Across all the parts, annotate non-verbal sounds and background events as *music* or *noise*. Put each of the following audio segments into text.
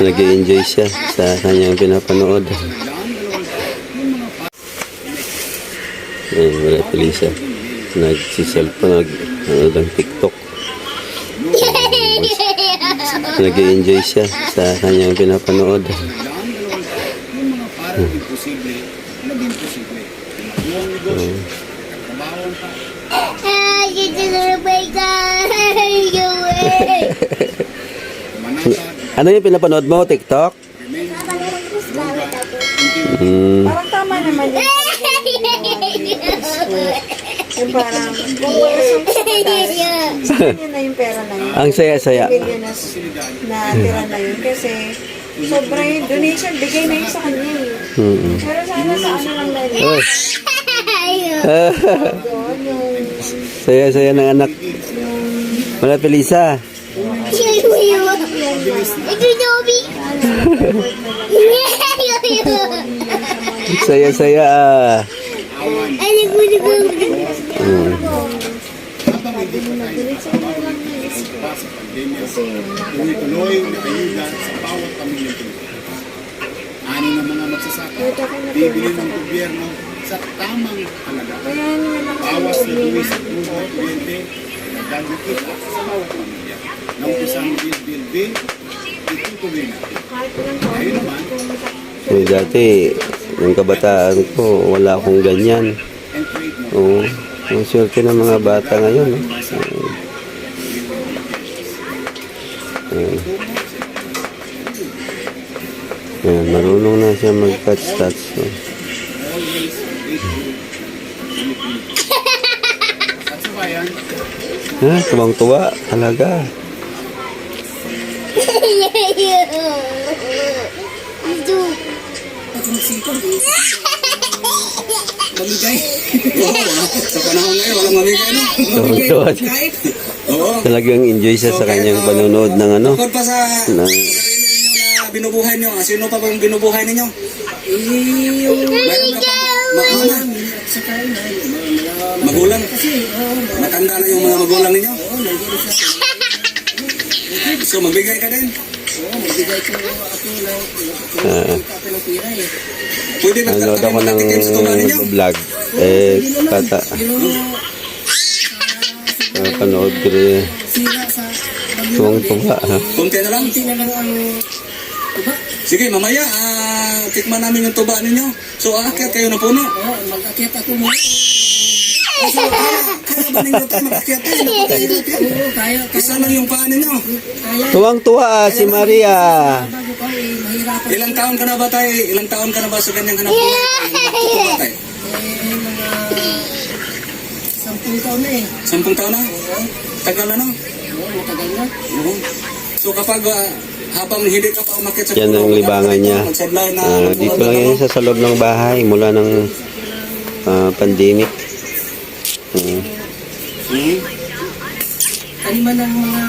nag enjoy siya sa kanyang pinapanood. Ayan, wala pala siya. Nagsiselfon, nag, ano ng TikTok. nag enjoy siya sa kanyang pinapanood. Ah, dito na ba Ano yung pinapanood mo? TikTok? Hmm. Parang tama naman yun. Yung parang, kung wala kapatid, yun na yung pera na yun. Ang saya-saya. Na, na tira na yun. Kasi, sobra yung donation, bigay na yun sa kanya eh. Mm-mm. Pero sana sa ano lang na yun. Yun, yung, *laughs* Saya-saya ng anak. Wala Pelisa. Ito Dobby. Saya-saya. ah. Ano ko na ba? Mm. Tuloy na ayuda sa bawat pamilyang Pilipino. Ani ng mga magsasaka, *laughs* bibili ng gobyerno sa tamang halaga. Bawas na buwis at luho at kuryente, nagdadikit sa bawat pamilya. Naumpisa ng Bill Bill Bill, itutuloy natin. Ngayon naman, Eh, dati, nung kabataan ko, wala akong ganyan. Oo. Ang swerte ng mga bata ngayon. eh. Eh. Ayan, marunong na siya mag-touch-touch. Sa bayan, Ha, tuwang-tuwa. Talaga. Mamigay. Sa panahon ngayon, walang mamigay, no? Tuwang-tuwa siya. Oo. Talagang enjoy siya sa kanyang panonood ng ano. Bukod pa sa Ng, na binubuhay nyo, ah, sino pa ba yung binubuhay ninyo? Meron ka magulang. Magulang? Matanda na yung mga magulang ninyo? So magbigay ka din? Ah, Pwede ba nanood ako kami ng vlog. Eh, kata. Uh, panood ko rin. Tuwang-tuwa. ha. Kunti na lang? Sige, mamaya, ah, tikman namin yung tuba ninyo. So, aakyat kayo ng puno. Oo, mag-akyat ako mo. So, kaya, kaya ba ninyo tayo *laughs* mag-akyat tayo? Oo, kaya. Isa lang yung paa ninyo. Tuwang-tuwa ah, si Maria. Ilang taon ka na ba tayo? Ilang taon ka na ba sa ganyang hanap buhay tayo? Tayo? Sampung taon na eh. Sampung taon na? Tagal na no? Oo, matagal na. Oo. So kapag ah, habang hindi ka pa umakit sa Yan ang libangan niya. na Ah, dito lang yan sa, sa loob ng bahay mula ng ah, pandemic. Hmm. Hmm. Taniman ng mga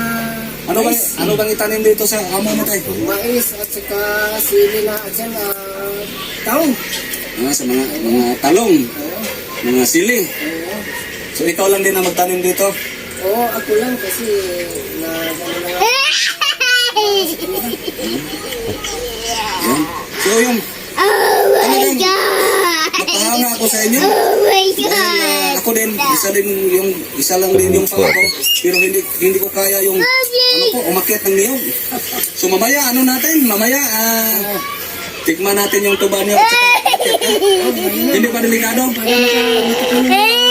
Ano bang ano bang itanim dito sa amo mo tayo? mais at saka sili na at saka taong. Ah, sa mga mga talong, mga sili. So ikaw lang din ang magtanim dito. Oo, ako lang kasi na ano na nga. Yan. So yung Oh my God! napahanga ako sa inyo. Oh my Dahil God! ah, ako din, isa din yung isa lang din yung paa ko. Pero hindi hindi ko kaya yung ano po, umakyat ng niyog. So mamaya ano natin? Mamaya ah tikman natin yung tuba niyo. *laughs* Hindi pa delikado? Hey!